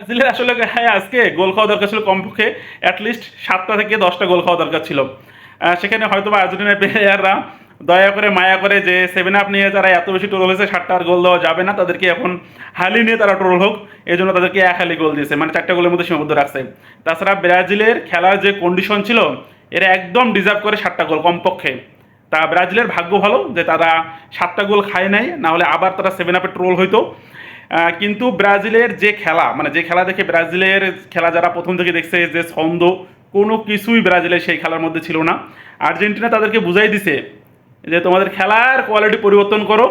ব্রাজিলের আসলে হ্যাঁ আজকে গোল খাওয়া দরকার ছিল কমপক্ষে অ্যাটলিস্ট সাতটা থেকে দশটা গোল খাওয়া দরকার ছিল। সেখানে হয়তো বা আর্জেন্টিনার প্লেয়াররা দয়া করে, মায়া করে যে সেভেন আপ নিয়ে যারা এত বেশি ট্রোল হয়েছে, সাতটা আর গোল দেওয়া যাবে না, তাদেরকে এখন হালি নিয়ে তারা ট্রোল হোক। এই জন্য তাদেরকে এক হালি গোল দিয়েছে মানে চারটা গোলের মধ্যে সীমাবদ্ধ রাখছে। তাছাড়া ব্রাজিলের খেলার যে কন্ডিশন ছিল, এরা একদম ডিজার্ভ করে সাতটা গোল কমপক্ষে। তা ব্রাজিলের ভাগ্য ভালো যে তারা সাতটা গোল খায় নাই, না হলে আবার তারা সেভেন আপে ট্রোল হইতো। কিন্তু ব্রাজিলের যে খেলা মানে যে খেলা দেখে ব্রাজিলের খেলা যারা প্রথম থেকে দেখছে, যে ছন্দ, কোনো কিছুই ব্রাজিলের সেই খেলার মধ্যে ছিল না। আর্জেন্টিনা তাদেরকে বুঝাই দিছে যে তোমাদের খেলার কোয়ালিটি পরিবর্তন করো।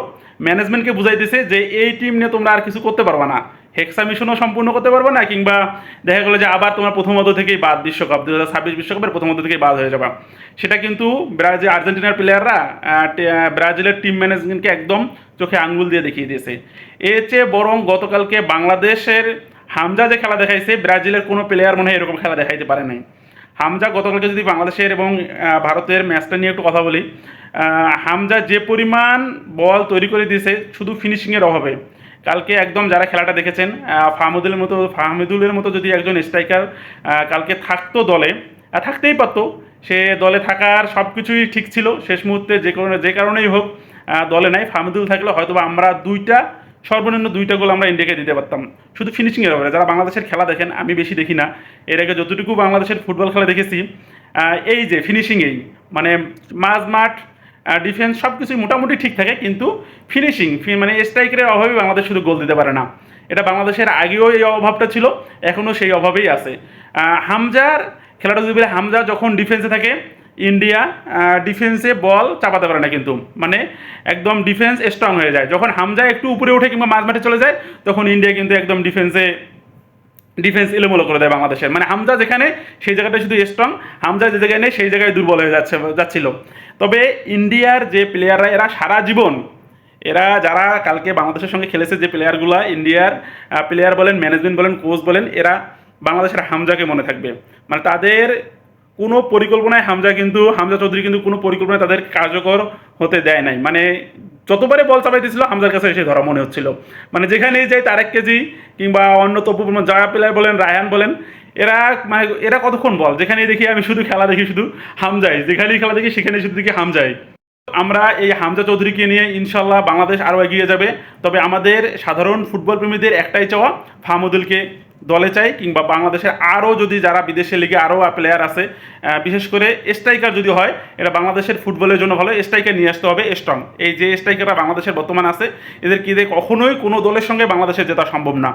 ম্যানেজমেন্টকে বুঝাই দিছে যে এই টিম নিয়ে তোমরা আর কিছু করতে পারবা না। হেক্সা মিশনও সম্পূর্ণ করতে পারবে না, কিংবা দেখা গেলো যে আবার তোমার প্রথমত থেকেই বাদ বিশ্বকাপ দু হাজার ছাব্বিশ বিশ্বকাপের প্রথমত থেকেই বাদ হয়ে যাবে। সেটা কিন্তু ব্রাজিল, আর্জেন্টিনার প্লেয়াররা ব্রাজিলের টিম ম্যানেজমেন্টকে একদম চোখে আঙ্গুল দিয়ে দেখিয়ে দিয়েছে। এর চেয়ে বরং গতকালকে বাংলাদেশের হামজা যে খেলা দেখাইছে, ব্রাজিলের কোনো প্লেয়ার মনে হয় এরকম খেলা দেখাইতে পারে নাই। হামজা গতকালকে যদি বাংলাদেশের এবং ভারতের ম্যাচটা নিয়ে একটু কথা বলি হামজা যে পরিমাণ বল তৈরি করে দিয়েছে, শুধু ফিনিশিংয়ের অভাবে। কালকে একদম যারা খেলাটা দেখেছেন ফাহমুদুলের মতো, ফাহমিদুলের মতো যদি একজন স্ট্রাইকার কালকে থাকতো দলে থাকতেই পারতো। সে দলে থাকার সব কিছুই ঠিক ছিল। শেষ মুহূর্তে যে কারণে যে কারণেই হোক দলে নাই। ফাহমিদুল থাকলে হয়তো আমরা দুইটা, সর্বনিম্ন দুইটা গোল আমরা ইন্ডিয়াকে দিতে পারতাম। শুধু ফিনিশিংয়ের ব্যাপারে। যারা বাংলাদেশের খেলা দেখেন, আমি বেশি দেখি না। এর আগে যতটুকু বাংলাদেশের ফুটবল খেলা দেখেছি এই যে ফিনিশিংয়েই মানে মাঝ মাঠ ডিফেন্স সব কিছুই মোটামুটি ঠিক থাকে, কিন্তু ফিনিশিং মানে স্ট্রাইকারের অভাবে বাংলাদেশ শুধু গোল দিতে পারে না। এটা বাংলাদেশের আগেও এই অভাবটা ছিল, এখনও সেই অভাবেই আছে। হামজার, খেলাটা যদি হামজা যখন ডিফেন্সে থাকে, ইন্ডিয়া ডিফেন্সে বল চাপাতে পারে না কিন্তু। মানে একদম ডিফেন্স স্ট্রং হয়ে যায়। যখন হামজা একটু উপরে উঠে কিংবা মাঝ মাঠে চলে যায়, তখন ইন্ডিয়া কিন্তু একদম ডিফেন্সে ডিফেন্স এলোমেলো করে দেয় বাংলাদেশের। মানে হামজা যেখানে, সেই জায়গাটা শুধু স্ট্রং হামজা যে জায়গায় নেই, সেই জায়গায় দুর্বল হয়ে যাচ্ছে, যাচ্ছিল। তবে ইন্ডিয়ার যে প্লেয়াররা এরা সারা জীবন, এরা যারা কালকে বাংলাদেশের সঙ্গে খেলেছে, যে প্লেয়ারগুলো ইন্ডিয়ার প্লেয়ার বলেন ম্যানেজমেন্ট বলেন কোচ বলেন, এরা বাংলাদেশের হামজাকে মনে থাকবে। মানে তাদের কোনো পরিকল্পনায় হামজা কিন্তু, হামজা চৌধুরী কিন্তু কোনো পরিকল্পনায় তাদের কার্যকর হতে দেয় নাই। মানে যতবারে বল চাপাইতেছিল, হামজার কাছে এসে ধরা মনে হচ্ছিল। মানে যেখানেই যাই তারেক কেজি কিংবা অন্য তপু জয়া প্লেয়ার বলেন, রায়ান বলেন, এরা মানে এরা কতক্ষণ বল? যেখানেই দেখি আমি শুধু খেলা দেখি শুধু হামজাই। যেখানেই খেলা দেখি, সেখানেই শুধু দেখি হামজাই। আমরা এই হামজা চৌধুরীকে নিয়ে ইনশাল্লাহ বাংলাদেশ আরও এগিয়ে যাবে। তবে আমাদের সাধারণ ফুটবল প্রেমীদের একটাই চাওয়া, ফাহমুদুলকে দলে চাই কিংবা বাংলাদেশের আরও যদি যারা বিদেশে লিগে আরও প্লেয়ার আছে বিশেষ করে স্ট্রাইকার যদি হয়, এটা বাংলাদেশের ফুটবলের জন্য ভালো স্ট্রাইকার নিয়ে আসতে হবে স্ট্রং এই যে স্ট্রাইকাররা বাংলাদেশের বর্তমান আছে এদের কি কখনোই কোনো দলের সঙ্গে বাংলাদেশের জেতা সম্ভব না।